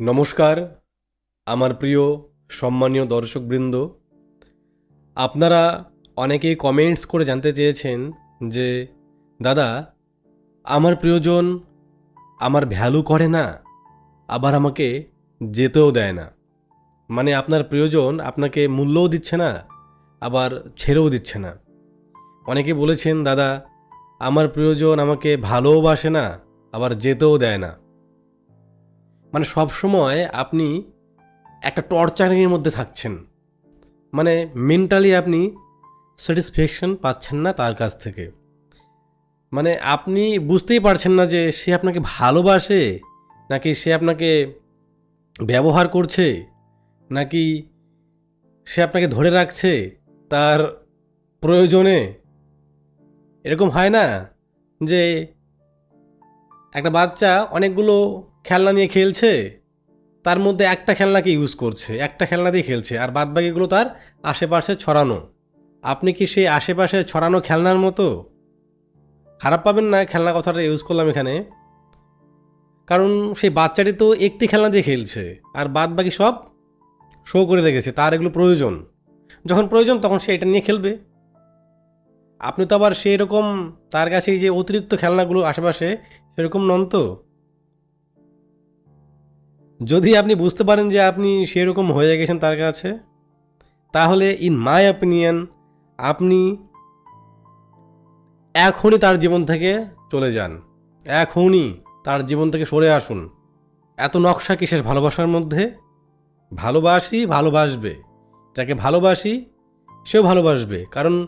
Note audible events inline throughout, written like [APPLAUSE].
নমস্কার, আমার প্রিয় সম্মানীয় দর্শকবৃন্দ। আপনারা অনেকেই কমেন্টস করে জানতে চেয়েছেন যে, দাদা, আমার প্রিয়জন আমার ভ্যালু করে না, আবার আমাকে যেতেও দেয় না। মানে আপনার প্রিয়জন আপনাকে মূল্যও দিচ্ছে না, আবার ছেড়েও দিচ্ছে না। অনেকে বলেছেন, দাদা, আমার প্রিয়জন আমাকে ভালোবাসে না, আবার যেতেও দেয় না। মানে সব সময় আপনি একটা টর্চারিংয়ের মধ্যে থাকছেন। মানে মেন্টালি আপনি স্যাটিসফ্যাকশন পাচ্ছেন না তার কাছ থেকে। মানে আপনি বুঝতেই পারছেন না যে সে আপনাকে ভালোবাসে, নাকি সে আপনাকে ব্যবহার করছে, নাকি সে আপনাকে ধরে রাখছে তার প্রয়োজনে। এরকম হয় না যে একটা বাচ্চা অনেকগুলো খেলনা নিয়ে খেলছে, তার মধ্যে একটা খেলনাকে ইউজ করছে, একটা খেলনা দিয়ে খেলছে, আর বাদ বাকিগুলো তার আশেপাশে ছড়ানো। আপনি কি সেই আশেপাশে ছড়ানো খেলনার মতো? খারাপ পাবেন না, খেলনা কথাটা ইউজ করলাম এখানে। কারণ সেই বাচ্চাটি তো একটি খেলনা দিয়ে খেলছে, আর বাদ বাকি সব শো করে রেখেছে, তার এগুলো প্রয়োজন। যখন প্রয়োজন তখন সে এটা নিয়ে খেলবে। আপনি তো আবার সেই রকম তার কাছে এই যে অতিরিক্ত খেলনাগুলো আশেপাশে সেরকম নন তো? যদি আপনি বুঝতে পারেন যে আপনি সেরকম হয়ে গেছেন তার কাছে, তাহলে ইন মাই অপিনিয়ন আপনি এখনই তার জীবন থেকে চলে যান। এখনই তার জীবন থেকে সরে আসুন। এত নকশা কিসের ভালোবাসার মধ্যে? ভালোবাসি ভালোবাসবে। যাকে ভালোবাসি, সেও ভালোবাসবে। কারণ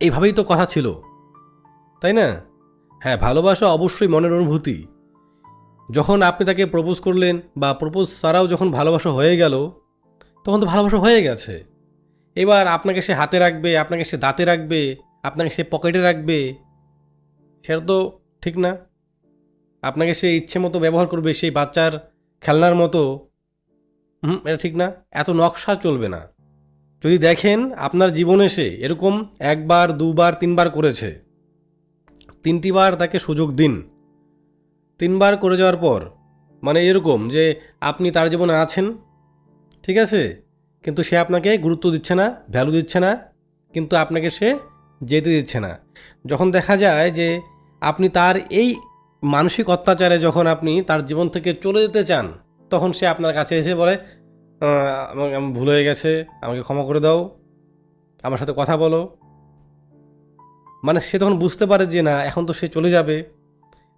এইভাবেই তো কথা ছিল। তাই না? হ্যাঁ ভালোবাসা অবশ্যই মনের অনুভূতি। যখন আপনি তাকে প্রপোজ করলেন বা প্রপোজ ছাড়াও যখন ভালোবাসা হয়ে গেল, তখন তো ভালোবাসা হয়ে গেছে। এবার আপনাকে সে হাতে রাখবে, আপনাকে সে দাঁতে রাখবে, আপনাকে সে পকেটে রাখবে, সেটা তো ঠিক না। আপনাকে সে ইচ্ছে মতো ব্যবহার করবে, সেই বাচ্চার খেলনার মতো। হুম, এটা ঠিক না। এত নকশা চলবে না। যদি দেখেন আপনার জীবনে সে এরকম একবার, দুবার, তিনবার করেছে তিনটিবার তাকে সুযোগ দিন। তিনবার করে যাওয়ার পর মানে এরকম যে আপনি তার জীবনে আছেন ঠিক আছে? কিন্তু সে আপনাকে গুরুত্ব দিচ্ছে না ভ্যালু দিচ্ছে না কিন্তু আপনাকে সে যেতে দিচ্ছে না। যখন দেখা যায় যে আপনি তার এই মানসিক অত্যাচারে যখন আপনি তার জীবন থেকে চলে যেতে চান তখন সে আপনার কাছে এসে বলে "আহ, আমাকে ভুল হয়ে গেছে আমাকে ক্ষমা করে দাও আমার সাথে কথা বলো। মানে সে তখন বুঝতে পারে যে না এখন তো সে চলে যাবে।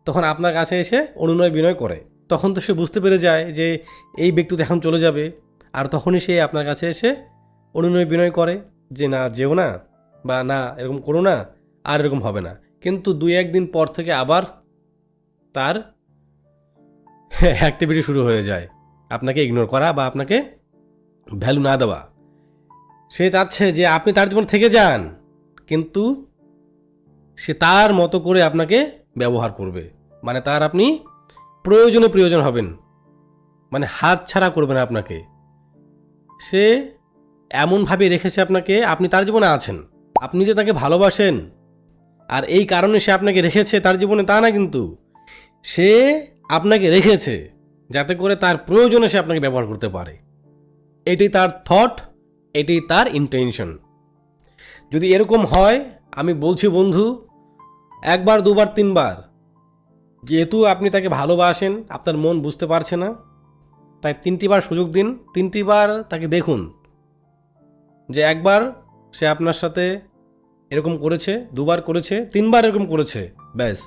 তখন আপনার কাছে এসে অনুনয় বিনয় করে। তখন তো সে বুঝতে পেরে যায় যে এই ব্যক্তি এখন চলে যাবে। আর তখনই সে আপনার কাছে এসে অনুনয় বিনয় করে যে, না, যেও না বা না, এরকম করো না, আর এরকম হবে না। কিন্তু দুই একদিন পর থেকে আবার তার অ্যাক্টিভিটি শুরু হয়ে যায়। আপনাকে ইগনোর করা বা আপনাকে ভ্যালু না দেওয়া। সে চাচ্ছে যে, আপনি তার জীবন থেকে যান। কিন্তু সে তার মতো করে আপনাকে ব্যবহার করবে। মানে তার আপনি প্রয়োজনে প্রয়োজন হবেন। মানে হাত ছাড়া করবে না আপনাকে। সে এমনভাবে রেখেছে আপনাকে, আপনি তার জীবনে আছেন। আপনি যে তাকে ভালোবাসেন, আর এই কারণে সে আপনাকে রেখেছে, তার জীবনে তা না কিন্তু। সে আপনাকে রেখেছে যাতে করে তার প্রয়োজনে সে আপনাকে ব্যবহার করতে পারে। এটি তার থট এটি তার ইন্টেনশন যদি এরকম হয়, আমি বলছি বন্ধু একবার, দুবার, তিনবার। যেহেতু আপনি তাকে ভালোবাসেন, আপনার মন বুঝতে পারছে না, তাই তিনটিবার সুযোগ দিন। তিনটিবার তাকে দেখুন যে একবার সে আপনার সাথে এরকম করেছে, দুবার করেছে, তিনবার এরকম করেছে, ব্যাস।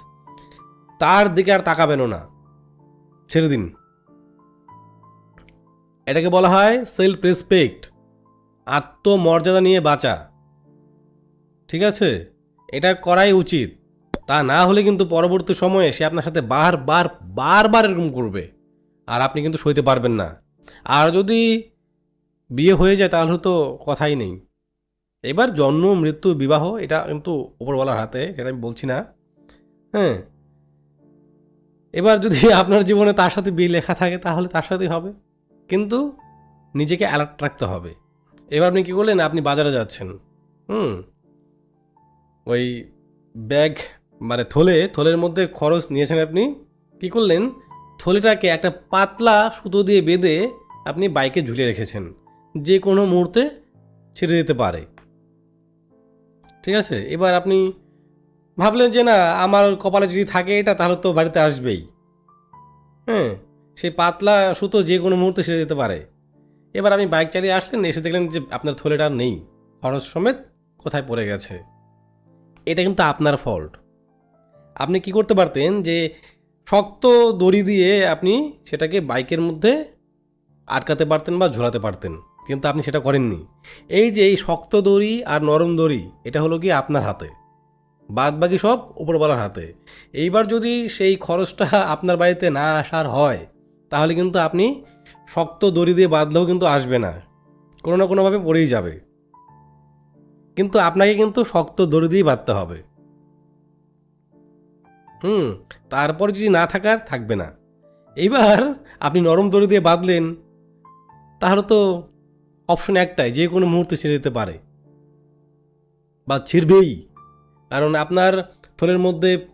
তার দিকে আর তাকাবেনও না। ছেড়ে দিন। এটাকে বলা হয় সেলফ রেসপেক্ট আত্মমর্যাদা নিয়ে বাঁচা। ঠিক আছে? এটা করাই উচিত। তা না হলে কিন্তু পরবর্তী সময়ে সে আপনার সাথে বারবার বারবার এরকম করবে। আর আপনি কিন্তু সইতে পারবেন না। আর যদি বিয়ে হয়ে যায় তাহলে তো কথাই নেই। এবার জন্ম, মৃত্যু, বিবাহ, এটা কিন্তু উপরওয়ালার হাতে, সেটা আমি বলছি না। হ্যাঁ। এবার যদি [LAUGHS] আপনার জীবনে তার সাথে বিয়ে লেখা থাকে তাহলে তার সাথেই হবে। কিন্তু নিজেকে অ্যালার্ট রাখতে হবে। এবার আপনি কী করলেন? আপনি বাজারে যাচ্ছেন। হুম। ওই ব্যাগ মানে থলে, থলের মধ্যে খরচ নিয়েছেন আপনি। কী করলেন? থলিটাকে একটা পাতলা সুতো দিয়ে বেঁধে আপনি বাইকে ঝুলিয়ে রেখেছেন। যে কোনো মুহূর্তে ছেড়ে দিতে পারে। ঠিক আছে? এবার আপনি ভাবলেন যে না, আমার কপালে যদি থাকে এটা, তাহলে তো বাড়িতে আসবেই। হ্যাঁ সেই পাতলা সুতো যে কোনো মুহূর্তে ছেড়ে দিতে পারে। এবার আপনি বাইক চালিয়ে আসলেন, এসে দেখলেন যে আপনার থলেটা নেই। খরচ সমেত কোথায় পড়ে গেছে। এটা কিন্তু আপনার ফল্ট। আপনি কি করতে পারতেন যে শক্ত দড়ি দিয়ে আপনি সেটাকে বাইকের মধ্যে আটকাতে পারতেন বা ঝোলাতে পারতেন, কিন্তু আপনি সেটা করেননি। এই যে এই শক্ত দড়ি আর নরম দড়ি, এটা হলো কি আপনার হাতে। বাদ বাকি সব উপরওয়ালার হাতে। এইবার যদি সেই খরচটা [LAUGHS] আপনার বাড়িতে না আসার হয়, তাহলে কিন্তু আপনি শক্ত দড়ি দিয়ে বাঁধলেও কিন্তু আসবে না। কোনো না কোনোভাবে পড়েই যাবে। কিন্তু আপনাকে কিন্তু শক্ত দড়ি দিয়েই বাঁধতে হবে। হুম, তারপর যদি না থাকার থাকবে না। এইবার আপনি নরম দড়ি দিয়ে বাঁধলেন, তাহলে তো অপশন একটাই, যে কোনো মুহূর্তে ছিঁড়ে যেতে পারে। বা ছিঁড়বেই। কারণ আপনার থলের মধ্যে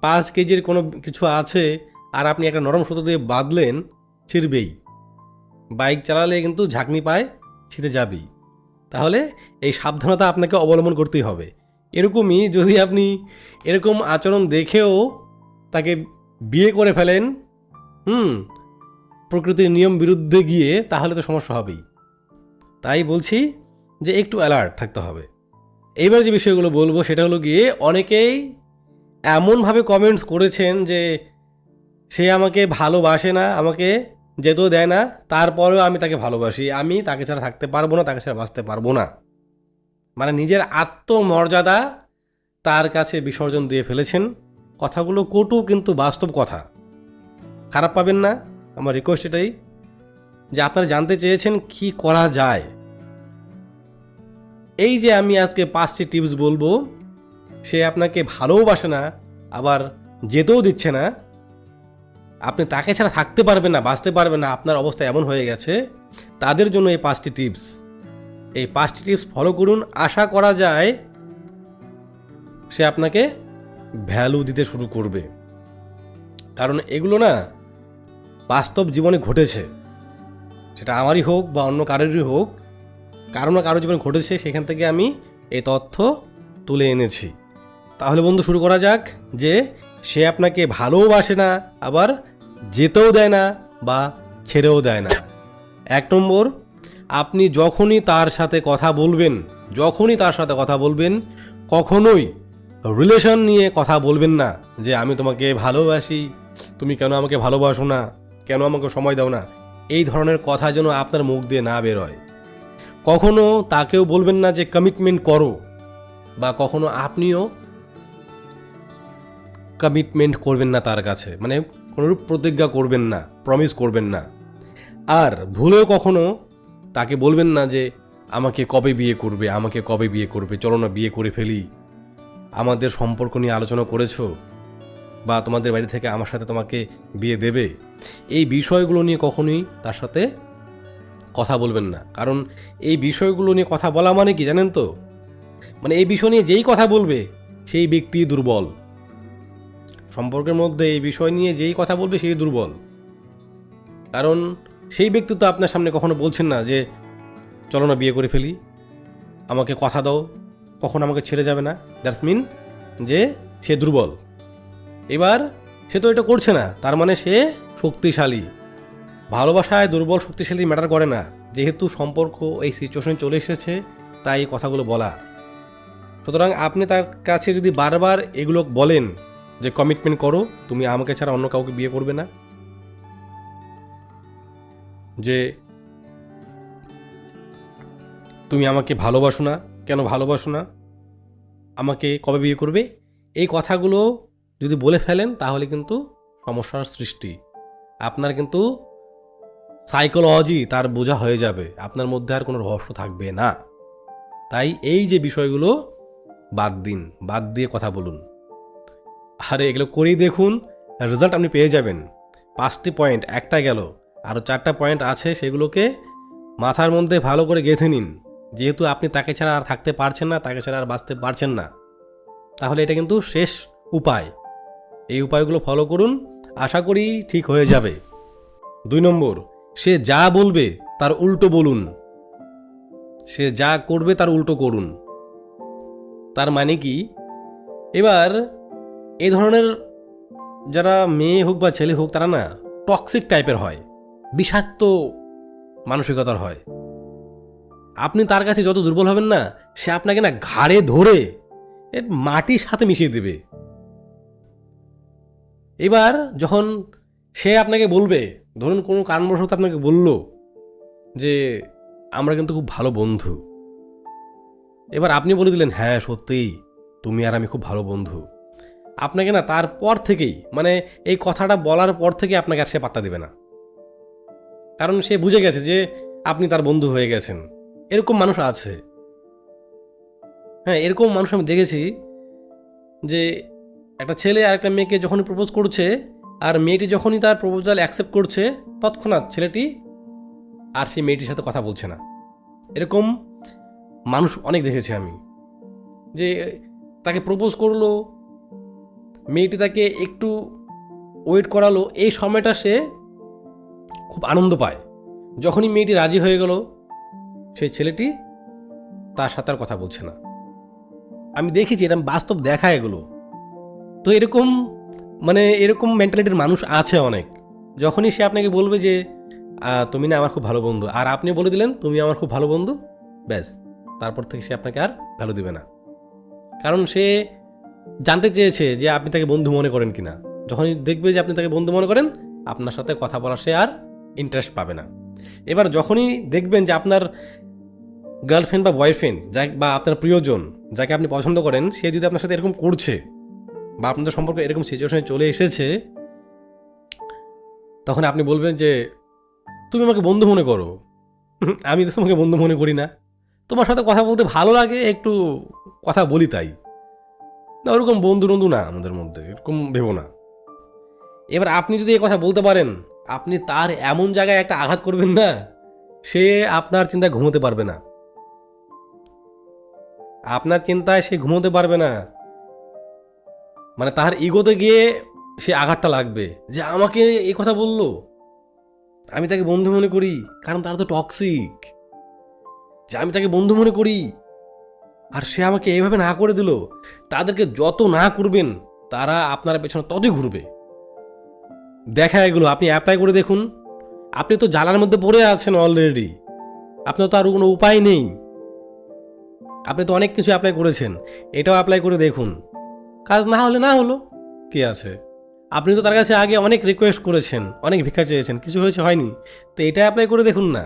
পাঁচ কেজির কোনো কিছু আছে, আর আপনি একটা নরম সুতো দিয়ে বাঁধলেন, ছিঁড়বেই। বাইক চালালে কিন্তু ঝাঁকনি পায়, ছিঁড়ে যাবেই। তাহলে এই সাবধানতা আপনাকে অবলম্বন করতেই হবে। এরকমই যদি আপনি এরকম আচরণ দেখেও তাকে বিয়ে করে ফেলেন, হুম, প্রকৃতির নিয়ম বিরুদ্ধে গিয়ে তাহলে তো সমস্যা হবেই। তাই বলছি যে একটু অ্যালার্ট থাকতে হবে। এইবার যে বিষয়গুলো বলব সেটা হলো গিয়ে অনেকেই এমনভাবে কমেন্টস করেছেন যে সে আমাকে ভালোবাসে না, আমাকে যেতেও দেয় না, তারপরেও আমি তাকে ভালোবাসি। আমি তাকে ছাড়া থাকতে পারব না, তাকে ছাড়া বাঁচতে পারব না। মানে নিজের আত্মমর্যাদা তার কাছে বিসর্জন দিয়ে ফেলেছেন। কথাগুলো কটু কিন্তু বাস্তব কথা। খারাপ পাবেন না, আমার রিকোয়েস্ট এটাই যে আপনারা জানতে চেয়েছেন কি করা যায়। এই যে আমি আজকে পাঁচটি টিপস বলব, সে আপনাকে ভালোবাসে না, আবার যেতেও দিচ্ছে না। আপনি তাকে ছাড়া থাকতে পারবেন না, বাঁচতে পারবেন না, আপনার অবস্থা এমন হয়ে গেছে। তাদের জন্য এই পাঁচটি টিপস এই পাঁচটি টিপস ফলো করুন। আশা করা যায় সে আপনাকে ভ্যালু দিতে শুরু করবে। কারণ এগুলো না বাস্তব জীবনে ঘটেছে। সেটা আমারই হোক বা অন্য কারোরই হোক, কারও না কারও জীবনে ঘটেছে, সেখান থেকে আমি এই তথ্য তুলে এনেছি। তাহলে বন্ধু, শুরু করা যাক যে সে আপনাকে ভালোবাসে না, আবার যেতেও দেয় না বা ছেড়েও দেয় না। এক নম্বর আপনি যখনই তার সাথে কথা বলবেন, যখনই তার সাথে কথা বলবেন, কখনোই রিলেশন নিয়ে কথা বলবেন না যে আমি তোমাকে ভালোবাসি, তুমি কেন আমাকে ভালোবাসো না, কেন আমাকে সময় দাও না। এই ধরনের কথা যেন আপনার মুখ দিয়ে না বেরোয় কখনো তাকেও বলবেন না যে কমিটমেন্ট করো, বা কখনো আপনিও কমিটমেন্ট করবেন না তার কাছে। মানে কোনোরূপ প্রতিজ্ঞা করবেন না প্রমিস করবেন না। আর ভুলেও কখনো তাকে বলবেন না যে, আমাকে কবে বিয়ে করবে? আমাকে কবে বিয়ে করবে? চলো না বিয়ে করে ফেলি। আমাদের সম্পর্ক নিয়ে আলোচনা করেছ বা তোমাদের বাড়ি থেকে আমার সাথে তোমাকে বিয়ে দেবে? এই বিষয়গুলো নিয়ে কখনোই তার সাথে কথা বলবেন না। কারণ এই বিষয়গুলো নিয়ে কথা বলা মানে কি জানেন তো? মানে এই বিষয় নিয়ে যেই কথা বলবে, সেই ব্যক্তি দুর্বল। সম্পর্কের মধ্যে এই বিষয় নিয়ে যেই কথা বলবে, সেই দুর্বল। কারণ সেই ব্যক্তি তো আপনার সামনে কখনো বলছেন না যে, চলো না বিয়ে করে ফেলি। আমাকে কথা দাও। কখন আমাকে ছেড়ে যাবে না? দ্যাটস মিন যে, সে দুর্বল। এবার সে তো এটা করছে না। তার মানে সে শক্তিশালী। ভালোবাসায় দুর্বল শক্তিশালী ম্যাটার করে না। যেহেতু সম্পর্ক এই সিচুয়েশনে চলে এসেছে, তাই এই কথাগুলো বলা। সুতরাং আপনি তার কাছে যদি বারবার এগুলো বলেন যে, কমিটমেন্ট করো। তুমি আমাকে ছাড়া অন্য কাউকে বিয়ে করবে না। যে তুমি আমাকে ভালোবাসো না, কেন ভালোবাসো না? আমাকে কবে বিয়ে করবে? এই কথাগুলো যদি বলে ফেলেন, তাহলে কিন্তু সমস্যার সৃষ্টি। আপনার কিন্তু সাইকোলজি তার বোঝা হয়ে যাবে। আপনার মধ্যে আর কোনো রহস্য থাকবে না। তাই এই যে বিষয়গুলো, বাদ দিন। বাদ দিয়ে কথা বলুন। আরে, এগুলো করেই দেখুন রেজাল্ট আপনি পেয়ে যাবেন। পাঁচটি পয়েন্ট একটা গেল। আরও চারটা পয়েন্ট আছে সেগুলোকে মাথার মধ্যে ভালো করে গেঁথে নিন। যেহেতু আপনি তাকে ছাড়া আর থাকতে পারছেন না, তাকে ছাড়া আর বাঁচতে পারছেন না। তাহলে এটা কিন্তু শেষ উপায়। এই উপায়গুলো ফলো করুন, আশা করি ঠিক হয়ে যাবে। দুই নম্বর, সে যা বলবে তার উল্টো বলুন। সে যা করবে তার উল্টো করুন। তার মানে কি? এবার এই ধরনের যারা মেয়ে হোক বা ছেলে হোক, তারা না টক্সিক টাইপের হয়। বিষাক্ত মানসিকতার হয়। আপনি তার কাছে যত দুর্বল হবেন না, সে আপনাকে না ঘাড়ে ধরে মাটির সাথে মিশিয়ে দেবে। এবার যখন সে আপনাকে বলবে, ধরুন কোনো কারণবশত আপনাকে বলল যে, আমরা কিন্তু খুব ভালো বন্ধু। এবার আপনি বলে দিলেন হ্যাঁ সত্যিই, তুমি আর আমি খুব ভালো বন্ধু। আপনাকে না তারপর থেকেই মানে এই কথাটা বলার পর থেকে আপনাকে আর সে পাত্তা দেবে না। কারণ সে বুঝে গেছে যে আপনি তার বন্ধু হয়ে গেছেন। এরকম মানুষ আছে। হ্যাঁ এরকম মানুষ আমি দেখেছি যে একটা ছেলে আর একটা মেয়েকে যখনই প্রপোজ করছে আর মেয়েটি যখনই তার প্রপোজাল অ্যাকসেপ্ট করছে, তৎক্ষণাৎ ছেলেটি আর সেই মেয়েটির সাথে কথা বলছে না। এরকম মানুষ অনেক দেখেছি আমি যে তাকে প্রপোজ করল, মেয়েটি তাকে একটু ওয়েট করালো, এই সময়টা সে খুব আনন্দ পায়। যখনই মেয়েটি রাজি হয়ে গেল, সেই ছেলেটি তার সাথে আর কথা বলছে না। আমি দেখেছি এরকম বাস্তব দেখা এগুলো। তো এরকম মানে এরকম মেন্টালিটির মানুষ আছে অনেক। যখনই সে আপনাকে বলবে যে তুমি না আমার খুব ভালো বন্ধু। আর আপনি বলে দিলেন, তুমি আমার খুব ভালো বন্ধু। ব্যাস, তারপর থেকে সে আপনাকে আর ভ্যালু দিবে না। কারণ সে জানতে চেয়েছে যে আপনি তাকে বন্ধু মনে করেন কিনা। যখনই দেখবে যে আপনি তাকে বন্ধু মনে করেন, আপনার সাথে কথা বলা সে আর ইন্টারেস্ট পাবে না। এবার যখনই দেখবেন যে আপনার গার্লফ্রেন্ড বা বয়ফ্রেন্ড যা বা আপনার প্রিয়জন যাকে আপনি পছন্দ করেন, সে যদি আপনার সাথে এরকম করছে বা আপনাদের সম্পর্ক এরকম সিচুয়েশনে চলে এসেছে, তখন আপনি বলবেন যে, তুমি আমাকে বন্ধু মনে করো। আমি তো তোমাকে বন্ধু মনে করি না। তোমার সাথে কথা বলতে ভালো লাগে, একটু কথা বলি তাই। না, ওরকম বন্ধু বন্ধু না আমাদের মধ্যে, এরকম ভেবো না। এবার আপনি যদি এই কথা বলতে পারেন আপনি তার এমন জায়গায় একটা আঘাত করবেন না, সে আপনার চিন্তায় ঘুমোতে পারবে না। আপনার চিন্তায় সে ঘুমোতে পারবে না। মানে তার ইগোতে গিয়ে সে আঘাতটা লাগবে। যে আমাকে এই কথা বলল। আমি তাকে বন্ধু মনে করি, কারণ তারা তো টক্সিক যে আমি তাকে বন্ধু মনে করি, আর সে আমাকে এইভাবে না করে দিল, তাদেরকে যত না করবেন, তারা আপনার পেছনে ততই ঘুরবে। দেখা এগুলো, আপনি অ্যাপ্লাই করে দেখুন। আপনি তো জ্বালার মধ্যে পড়ে আছেন অলরেডি আপনার তো আর কোনো উপায় নেই। আপনি তো অনেক কিছু অ্যাপ্লাই করেছেন, এটাও অ্যাপ্লাই করে দেখুন। কাজ না হলে না হলো, কি আছে? আপনি তো তার কাছে আগে অনেক রিকোয়েস্ট করেছেন, অনেক ভিক্ষা চেয়েছেন, কিছু হয়েছে হয়নি, তো এটা অ্যাপ্লাই করে দেখুন না।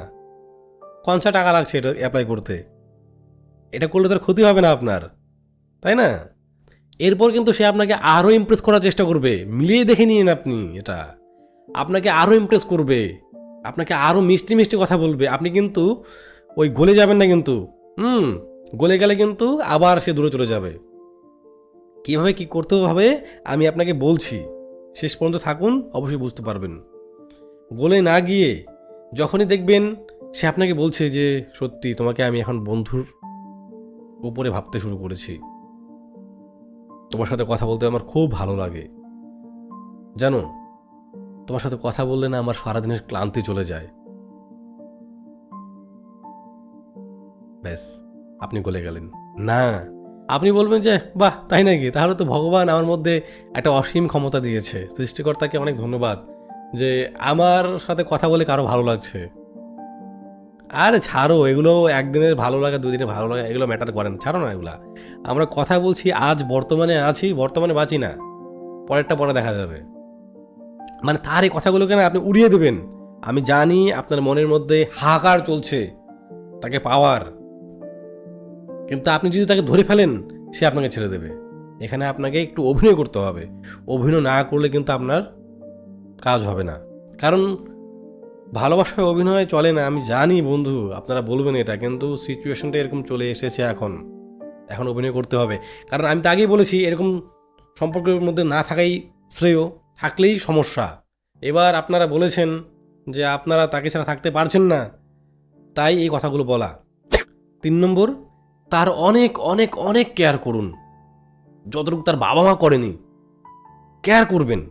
কনসা টাকা লাগছে এটা অ্যাপ্লাই করতে? এটা করলে তার ক্ষতি হবে না আপনার, তাই না? এরপর কিন্তু সে আপনাকে আরও ইমপ্রেস করার চেষ্টা করবে। মিলিয়ে দেখে নিন আপনি এটা। আপনাকে আরও ইমপ্রেস করবে। আপনাকে আরও মিষ্টি মিষ্টি কথা বলবে। আপনি কিন্তু ওই গলে যাবেন না কিন্তু। হুম, গলে গেলে কিন্তু আবার সে দূরে চলে যাবে। কীভাবে কি করতে হবে আমি আপনাকে বলছি। শেষ পর্যন্ত থাকুন, অবশ্যই বুঝতে পারবেন। গলে না গিয়ে যখনই দেখবেন সে আপনাকে বলছে যে, সত্যি তোমাকে আমি এখন বন্ধুর উপরে ভাবতে শুরু করেছি। তোমার সাথে কথা বলতে আমার খুব ভালো লাগে। জানো, তোমার সাথে কথা বললে না আমার সারাদিনের ক্লান্তি চলে যায়। ব্যাস, আপনি গলে গেলেন। না, আপনি বলবেন যে, বাহ, তাই নাকি? তাহলে তো ভগবান আমার মধ্যে একটা অসীম ক্ষমতা দিয়েছে। সৃষ্টিকর্তাকে অনেক ধন্যবাদ যে, আমার সাথে কথা বলে কারও ভালো লাগছে। আরে ছাড়ো, এগুলো একদিনের ভালো লাগা, দুদিনের ভালো লাগা, এগুলো ম্যাটার করে না, ছাড়ো না এগুলো। আমরা কথা বলছি, আজ বর্তমানে আছি, বর্তমানে বাঁচি না। পরেরটা পরে দেখা যাবে। মানে তার এই কথাগুলোকে না আপনি উড়িয়ে দেবেন। আমি জানি আপনার মনের মধ্যে হাহাকার চলছে, তাকে পাওয়ার। কিন্তু আপনি যদি তাকে ধরে ফেলেন, সে আপনাকে ছেড়ে দেবে। এখানে আপনাকে একটু অভিনয় করতে হবে। অভিনয় না করলে কিন্তু আপনার কাজ হবে না। কারণ ভালোবাসায় অভিনয় চলে না, আমি জানি বন্ধু, আপনারা বলবেন এটা, কিন্তু সিচুয়েশনটা এরকম চলে এসেছে এখন। এখন অভিনয় করতে হবে। কারণ আমি তো আগেই বলেছি, এরকম সম্পর্কের মধ্যে না থাকাই শ্রেয়, থাকলেই সমস্যা। এবার আপনারা বলেছেন যে আপনারা তাকে ছাড়া থাকতে পারছেন না, তাই এই কথাগুলো বলা। তিন নম্বর, তার অনেক অনেক অনেক কেয়ার করুন। যতটুকু তার বাবা মা করেনি কেয়ার করবেন।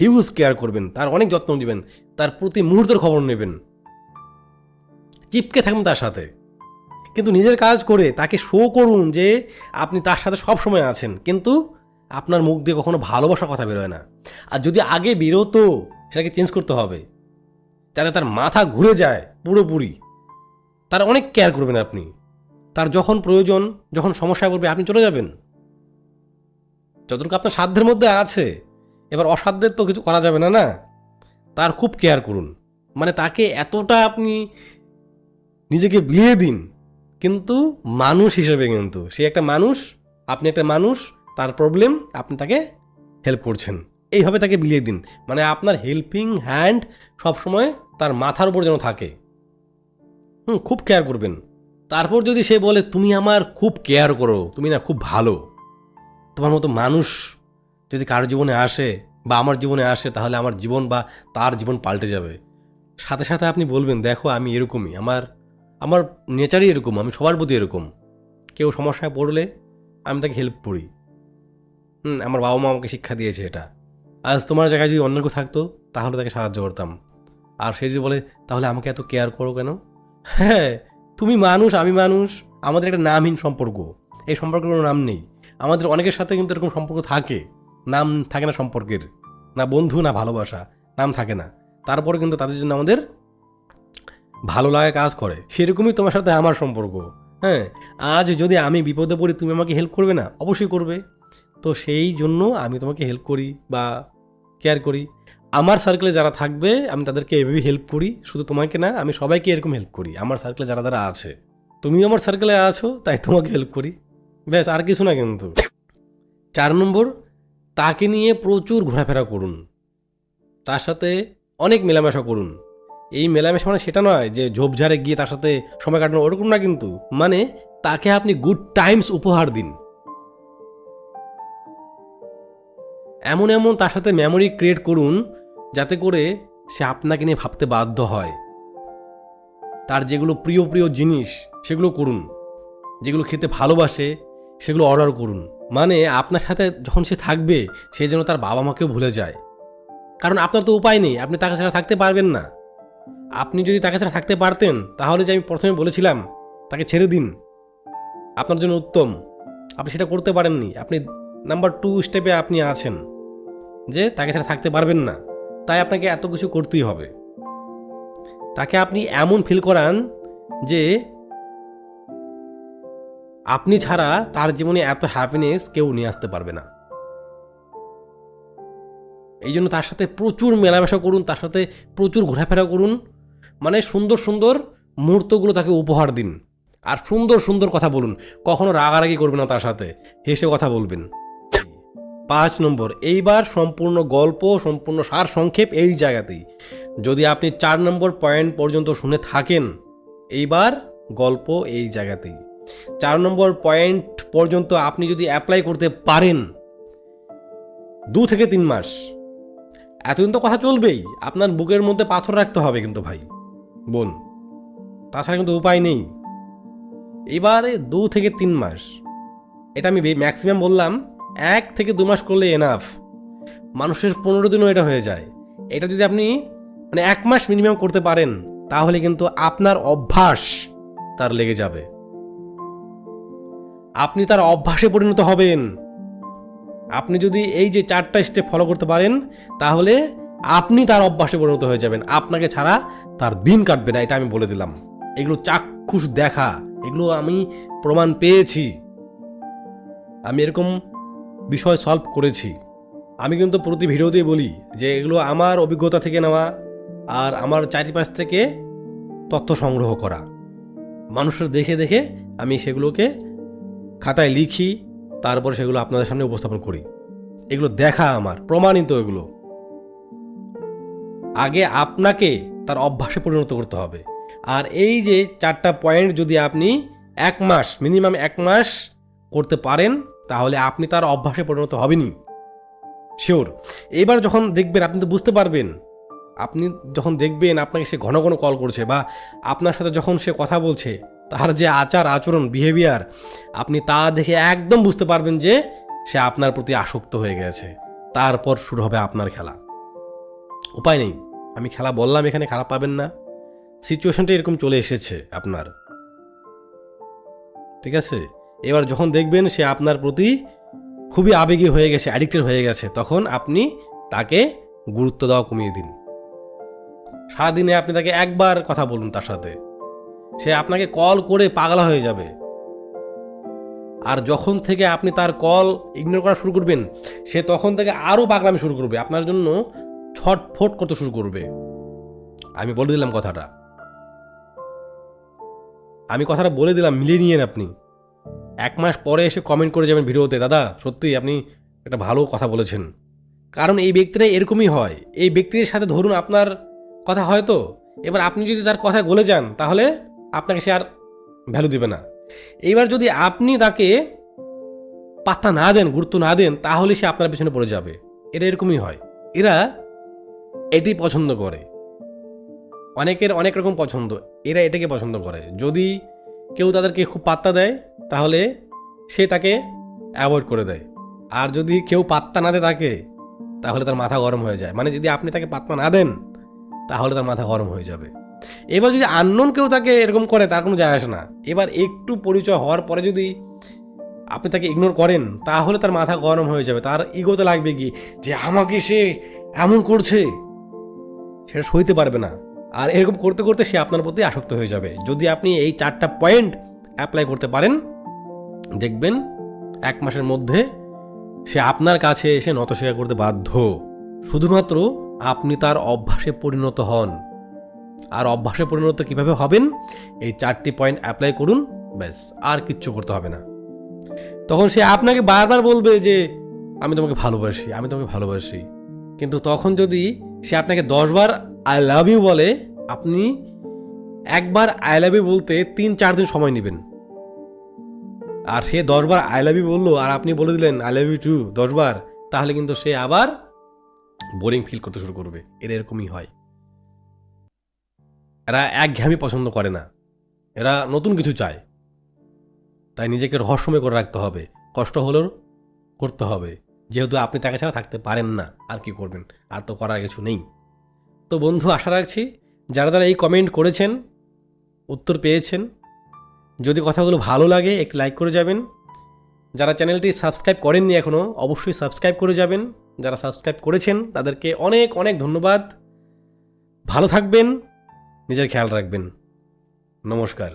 হিউজ কেয়ার করবেন, তার অনেক যত্ন নেবেন। তার প্রতি মুহূর্তের খবর নেবেন। চিপকে থাকবেন তার সাথে। কিন্তু নিজের কাজ করে তাকে শো করুন যে আপনি তার সাথে সব সময় আছেন। কিন্তু আপনার মুখ দিয়ে কখনো ভালোবাসার কথা বেরোয় না। আর যদি আগে বেরোতো, সেটাকে চেঞ্জ করতে হবে। যাতে তার মাথা ঘুরে যায় পুরোপুরি। তার অনেক কেয়ার করবেন আপনি। তার যখন প্রয়োজন, যখন সমস্যায় পড়বে, আপনি চলে যাবেন। যতটুকু আপনার সাধ্যের মধ্যে আছে। এবার অসাধ্যের তো কিছু করা যাবে না না? তার খুব কেয়ার করুন। মানে তাকে এতটা আপনি নিজেকে বিলিয়ে দিন, কিন্তু মানুষ হিসেবে কিন্তু। সে একটা মানুষ, আপনি একটা মানুষ, তার প্রবলেম আপনি তাকে হেল্প করছেন। এইভাবে তাকে বিলিয়ে দিন। মানে আপনার হেল্পিং হ্যান্ড সবসময় তার মাথার উপর যেন থাকে। হুম, খুব কেয়ার করবেন। তারপর যদি সে বলে, তুমি আমার খুব কেয়ার করো, তুমি না খুব ভালো। তোমার মতো মানুষ যদি কারোর জীবনে আসে বা আমার জীবনে আসে, তাহলে আমার জীবন বা তার জীবন পাল্টে যাবে। সাথে সাথে আপনি বলবেন, দেখো, আমি এরকমই। আমার আমার নেচারই এরকম, আমি সবার প্রতি এরকম। কেউ সমস্যায় পড়লে আমি তাকে হেল্প করি। হুম, আমার বাবা মা আমাকে শিক্ষা দিয়েছে এটা। আজ তোমার জায়গায় যদি অন্য কেউ থাকতো, তাহলে তাকে সাহায্য করতাম। আর সে যদি বলে, তাহলে আমাকে এত কেয়ার করো কেন? হ্যাঁ তুমি মানুষ, আমি মানুষ, আমাদের একটা নামহীন সম্পর্ক। এই সম্পর্কের কোনো নাম নেই। আমাদের অনেকের সাথে কিন্তু এরকম সম্পর্ক থাকে। নাম থাকে না সম্পর্কের, না বন্ধু, না ভালোবাসা, নাম থাকে না। তারপরে কিন্তু তাদের জন্য আমাদের ভালো লাগা কাজ করে। সেরকমই তোমার সাথে আমার সম্পর্ক হ্যাঁ? আজ যদি আমি বিপদে পড়ি, তুমি আমাকে হেল্প করবে না? অবশ্যই করবে। তো সেই জন্য আমি তোমাকে হেল্প করি বা কেয়ার করি। আমার সার্কেলে যারা থাকবে, আমি তাদেরকে এভাবে হেল্প করি। শুধু তোমাকে না, আমি সবাইকে এরকম হেল্প করি। আমার সার্কেলে যারা যারা আছে, তুমিও আমার সার্কেলে আছো, তাই তোমাকে হেল্প করি। ব্যাস, আর কিছু না কিন্তু। চার নম্বর তাকে নিয়ে প্রচুর ঘোরাফেরা করুন। তার সাথে অনেক মেলামেশা করুন। এই মেলামেশা মানে সেটা নয় যে ঝোপঝাড়ে গিয়ে তার সাথে সময় কাটানো ওরকম না কিন্তু। মানে তাকে আপনি গুড টাইমস উপহার দিন। এমন এমন তার সাথে মেমোরি ক্রিয়েট করুন যাতে করে সে আপনাকে নিয়ে ভাবতে বাধ্য হয়। তার যেগুলো প্রিয় প্রিয় জিনিস সেগুলো করুন। যেগুলো খেতে ভালোবাসে সেগুলো অর্ডার করুন। মানে আপনার সাথে যখন সে থাকবে, সে যেন তার বাবা মাকেও ভুলে যায়। কারণ আপনার তো উপায় নেই, আপনি তাকে ছাড়া থাকতে পারবেন না। আপনি যদি তাকে ছাড়া থাকতে পারতেন, তাহলে যে আমি প্রথমে বলেছিলাম, তাকে ছেড়ে দিন। আপনার জন্য উত্তম। আপনি সেটা করতে পারেননি। আপনি নাম্বার টু স্টেপে আপনি আছেন। যে তাকে ছাড়া থাকতে পারবেন না। তাই আপনাকে এত কিছু করতেই হবে। তাকে আপনি এমন ফিল করান যে আপনি ছাড়া তার জীবনে এত হ্যাপিনেস কেউ নিয়ে আসতে পারবে না। এই জন্য তার সাথে প্রচুর মেলামেশা করুন, তার সাথে প্রচুর ঘোরাফেরা করুন। মানে সুন্দর সুন্দর মুহূর্তগুলো তাকে উপহার দিন। আর সুন্দর সুন্দর কথা বলুন। কখনো রাগারাগি করবেন না তার সাথে। হেসে কথা বলবেন। পাঁচ নম্বর, এইবার সম্পূর্ণ গল্প, সম্পূর্ণ সার সংক্ষেপ এই জায়গাতেই। যদি আপনি চার নম্বর পয়েন্ট পর্যন্ত শুনে থাকেন, এইবার গল্প এই জায়গাতেই। চার নম্বর পয়েন্ট পর্যন্ত আপনি যদি অ্যাপ্লাই করতে পারেন, দু থেকে তিন মাস। এতদিন তো কথা চলবেই, আপনার বুকের মধ্যে পাথর রাখতে হবে কিন্তু ভাই, বোন। তাছাড়া কিন্তু উপায় নেই। এবারে দু থেকে তিন মাস। এটা আমি ম্যাক্সিমাম বললাম, এক থেকে দু মাস করলে এনাফ মানুষের পনেরো দিনও এটা হয়ে যায়। এটা যদি আপনি মানে এক মাস মিনিমাম করতে পারেন, তাহলে কিন্তু আপনার অভ্যাস তার লেগে যাবে। আপনি তার অভ্যাসে পরিণত হবেন। আপনি যদি এই যে চারটা স্টেপ ফলো করতে পারেন, তাহলে আপনি তার অভ্যাসে পরিণত হয়ে যাবেন। আপনাকে ছাড়া তার দিন কাটবে না, এটা আমি বলে দিলাম। এগুলো চাক্ষুষ দেখা, এগুলো আমি প্রমাণ পেয়েছি। আমি এরকম বিষয় সলভ করেছি। আমি কিন্তু প্রতি ভিডিওতেই বলি যে এগুলো আমার অভিজ্ঞতা থেকে নেওয়া আর আমার চারিপাশ থেকে তথ্য সংগ্রহ করা। মানুষের দেখে দেখে আমি সেগুলোকে খাতায় লিখি, তারপর সেগুলো আপনাদের সামনে উপস্থাপন করি। এগুলো দেখা আমার, প্রমাণিত এগুলো। আগে আপনাকে তার অভ্যাসে পরিণত করতে হবে। আর এই যে চারটা পয়েন্ট যদি আপনি এক মাস, মিনিমাম এক মাস করতে পারেন, তাহলে আপনি তার অভ্যাসে পরিণত হবেনই। শিওর? এবার যখন দেখবেন, আপনি তো বুঝতে পারবেন, আপনি যখন দেখবেন আপনাকে সে ঘন ঘন কল করছে বা আপনার সাথে যখন সে কথা বলছে তার যে আচার, আচরণ বিহেভিয়ার আপনি তা দেখে একদম বুঝতে পারবেন যে সে আপনার প্রতি আসক্ত হয়ে গেছে। তারপর শুরু হবে আপনার খেলা। উপায় নেই। আমি খেলা বললাম, এখানে খারাপ পাবেন না। সিচুয়েশনটা এরকম চলে এসেছে আপনার। ঠিক আছে? এবার যখন দেখবেন সে আপনার প্রতি খুবই আবেগী হয়ে গেছে অ্যাডিক্টেড হয়ে গেছে, তখন আপনি তাকে গুরুত্ব দেওয়া কমিয়ে দিন। সারাদিনে আপনি তাকে একবার কথা বলুন তার সাথে। সে আপনাকে কল করে পাগলা হয়ে যাবে। আর যখন থেকে আপনি তার কল ইগনোর করা শুরু করবেন, সে তখন থেকে আরও পাগলামি শুরু করবে, আপনার জন্য ছটফট করতে শুরু করবে। আমি বলে দিলাম কথাটা। আমি কথাটা বলে দিলাম মিলিয়ে নিয়েন আপনি। এক মাস পরে এসে কমেন্ট করে যাবেন ভিডিওতে, দাদা সত্যিই আপনি একটা ভালো কথা বলেছেন। কারণ এই ব্যক্তিরা এরকমই হয়। এই ব্যক্তির সাথে ধরুন আপনার কথা হয় তো, এবার আপনি যদি তার কথা বলে যান, তাহলে আপনাকে সে আর ভ্যালু দেবে না। এইবার যদি আপনি তাকে পাত্তা না দেন, গুরুত্ব না দেন, তাহলে সে আপনার পেছনে পড়ে যাবে। এরা এরকমই হয়। এরা এটি পছন্দ করে। অনেকের অনেক রকম পছন্দ। এরা এটাকে পছন্দ করে। যদি কেউ তাদেরকে খুব পাত্তা দেয়, তাহলে সে তাকে অ্যাভয়েড করে দেয়। আর যদি কেউ পাত্তা না দেয় তাকে, তাহলে তার মাথা গরম হয়ে যায়। মানে যদি আপনি তাকে পাত্তা না দেন, তাহলে তার মাথা গরম হয়ে যাবে। এবার যদি আননোন কেউ তাকে এরকম করে, তার কোনো যায় আসে না। এবার একটু পরিচয় হওয়ার পরে যদি আপনি তাকে ইগনোর করেন, তাহলে তার মাথা গরম হয়ে যাবে। তার ইগোতে লাগবে কি? যে আমাকে সে এমন করছে, সেটা সইতে পারবে না। আর এরকম করতে করতে সে আপনার প্রতি আসক্ত হয়ে যাবে। যদি আপনি এই চারটা পয়েন্ট অ্যাপ্লাই করতে পারেন, দেখবেন এক মাসের মধ্যে সে আপনার কাছে এসে নতস্বীকার করতে বাধ্য। শুধুমাত্র আপনি তার অভ্যাসে পরিণত হন। আর অভ্যাসে পরিণত কীভাবে হবেন? এই চারটি পয়েন্ট অ্যাপ্লাই করুন, ব্যাস, আর কিচ্ছু করতে হবে না। তখন সে আপনাকে বারবার বলবে যে, আমি তোমাকে ভালোবাসি, আমি তোমাকে ভালোবাসি। কিন্তু তখন যদি সে আপনাকে দশবার আই লাভ ইউ বলে, আপনি একবার আই লাভ ইউ বলতে তিন, চার দিন সময় নেবেন। আর সে দশবার আই লাভ ইউ বলল, আর আপনি বলে দিলেন আই লাভ ইউ টু দশবার, তাহলে কিন্তু সে আবার বোরিং ফিল করতে শুরু করবে। এর এরকমই হয়। এরা একঘেয়ামি পছন্দ করে না। এরা নতুন কিছু চায়। তাই নিজেকে রহস্যময় করে রাখতে হবে। কষ্ট হলেও করতে হবে। যেহেতু আপনি তাকে ছাড়া থাকতে পারেন না, আর কি করবেন? আর তো করার কিছু নেই। তো বন্ধু, আশা রাখছি যারা যারা এই কমেন্ট করেছেন, উত্তর পেয়েছেন, যদি কথাগুলো ভালো লাগে, একটু লাইক করে যাবেন। যারা চ্যানেলটি সাবস্ক্রাইব করেননি এখনও অবশ্যই সাবস্ক্রাইব করে যাবেন। যারা সাবস্ক্রাইব করেছেন, তাদেরকে অনেক অনেক ধন্যবাদ। ভালো থাকবেন। নিজের খেয়াল রাখবেন নমস্কার